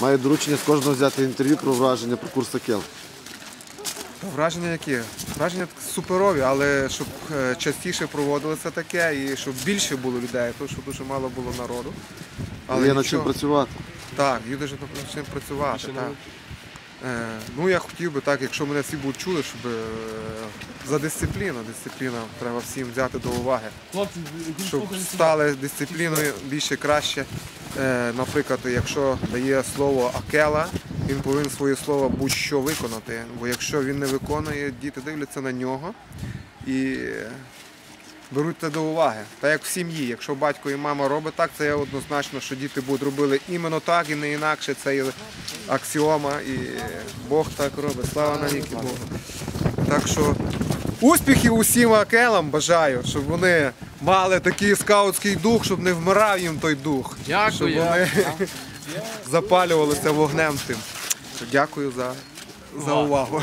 Маю доручення з кожного взяти інтерв'ю про враження про курс Акел. Враження які? Враження суперові, але щоб е, частіше проводилося таке і щоб більше було людей, тому що дуже мало було народу. Але є над чим працювати. Так, є дуже над чим працювати. Так. Е, ну я хотів би так, якщо мене всі будуть чули, щоб е, за дисципліну, дисципліна треба всім взяти до уваги. Хлопці, щоб стали дисципліною більше краще. Е, наприклад, якщо дає слово Акела, він повинен своє слово будь-що виконати. Бо якщо він не виконує, діти дивляться на нього і беруть це до уваги. Так як в сім'ї, якщо батько і мама робить так, це однозначно, що діти будуть робили іменно так і не інакше. Це є аксіома, і Бог так робить. Слава навіки Богу. Так що успіхів усім акелам бажаю, щоб вони мали такий скаутський дух, щоб не вмирав їм той дух. Дякую. Щоб вони запалювалися вогнем тим. Дякую за, за увагу.